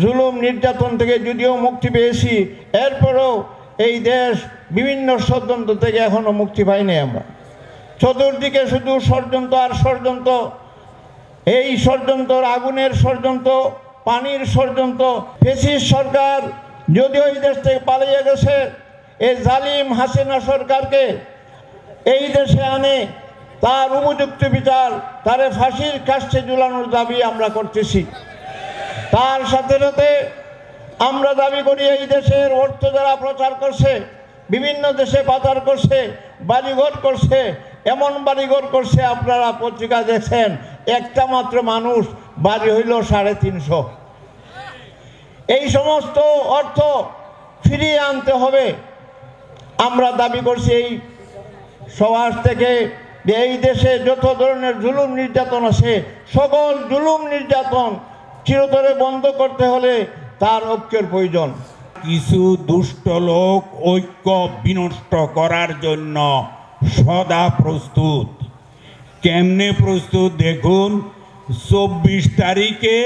জুলুম নির্যাতন থেকে যদিও মুক্তি পেয়েছি, এরপরেও এই দেশ বিভিন্ন ষড়যন্ত্র থেকে এখনও মুক্তি পাইনি আমরা। চতুর্দিকে শুধু ষড়যন্ত্র আর ষড়যন্ত্র, এই ষড়যন্ত্র আগুনের ষড়যন্ত্র, পানির ষড়যন্ত্র, ফেসিস সরকার যদিও এই দেশ থেকে পালিয়ে গেছে এই জালিম হাসিনা সরকারকে এই দেশে আনে, তার উপযুক্ত বিচার, তারে ফাঁসির কাছে ঝুলানোর দাবি আমরা করতেছি। তার সাথে সাথে আমরা দাবি করি এই দেশের অর্থ যারা প্রচার করছে, বিভিন্ন দেশে পাচার করছে বাড়িঘর করছে, এমন বাড়িঘর করছে, আপনারা পত্রিকা দেখছেন, একটা মাত্র মানুষ বাড়ি হইল সাড়ে তিনশো। এই সমস্ত অর্থ ফিরিয়ে আনতে হবে। আমরা দাবি করছি এই সমাজ থেকে এই দেশে যত ধরনের জুলুম নির্যাতন আছে, সকল জুলুম নির্যাতন চিরতরে বন্ধ করতে হলে তার ঐক্যের প্রয়োজন। কিছু দুষ্ট লোক ঐক্য বিনষ্ট করার জন্য সদা প্রস্তুত। কেমনে প্রস্তুত দেখুন? চব্বিশ তারিখে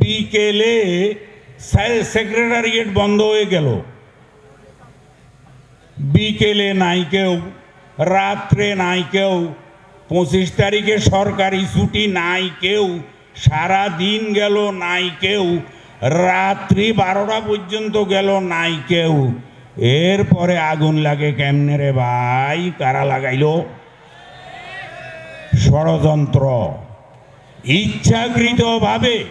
বিকেলে সেক্রেটারিয়েট বন্ধ হয়ে গেল। বিকেলে নাই কেউ, রাত্রে নাই কেউ, পঁচিশ তারিখে সরকারি ছুটি নাই কেউ সারা দিন গেল নাই কেউ। রাত্রি বারোটা পর্যন্ত গেল নাই কেউ। এরপরে আগুন লাগে কেমনে রে ভাই? কারা লাগাইল? ষড়যন্ত্র। ইচ্ছাকৃতভাবে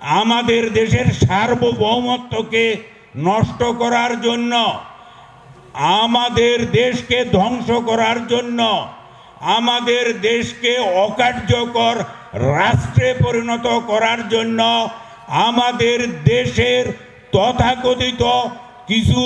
আমাদের দেশের সার্বভৌমত্বকে নষ্ট করার জন্য, আমাদের দেশকে ধ্বংস করার জন্য আমাদের দেশকে অকার্যকর রাষ্ট্রে পরিণত করার জন্য আমাদের দেশের তথাকথিত কিছু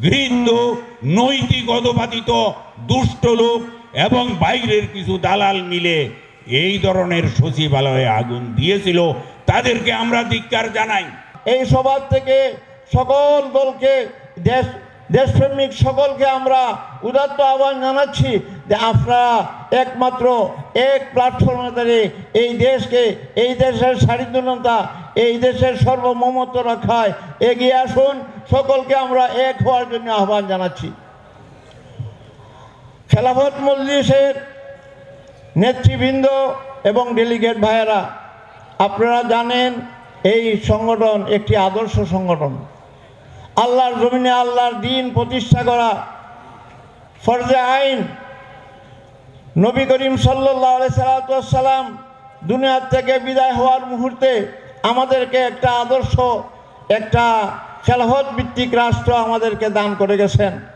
ঘৃণ্য নৈতিক অধপাতিত দুষ্ট লোক এবং বাইরের কিছু দালাল মিলে এই ধরনের সচিবালয়ে আগুন দিয়েছিল। তাদেরকে আমরা ধিক্কার জানাই। এই সভা থেকে সকল দলকে, দেশ, দেশপ্রেমিক সকলকে আমরা উদাত্ত আহ্বান জানাচ্ছি। যে আপনারা একমাত্র এক প্ল্যাটফর্মে দাঁড়িয়ে এই দেশকে, এই দেশের স্বাধীনতা, এই দেশের সর্বমমত্ব রক্ষায় এগিয়ে আসুন। সকলকে আমরা এক হওয়ার জন্য আহ্বান জানাচ্ছি। খেলাফত মজলিসের নেতৃবৃন্দ এবং ডেলিগেট ভাইয়েরা, আপনারা জানেন এই সংগঠন একটি আদর্শ সংগঠন। আল্লাহর জমিনে আল্লাহর দিন প্রতিষ্ঠা করা ফরজে আইন নবী করিম সাল্লাহ সাল্লাম দুনিয়ার থেকে বিদায় হওয়ার মুহূর্তে আমাদেরকে একটা আদর্শ, একটা খেলহদ ভিত্তিক রাষ্ট্র আমাদেরকে দান করে গেছেন।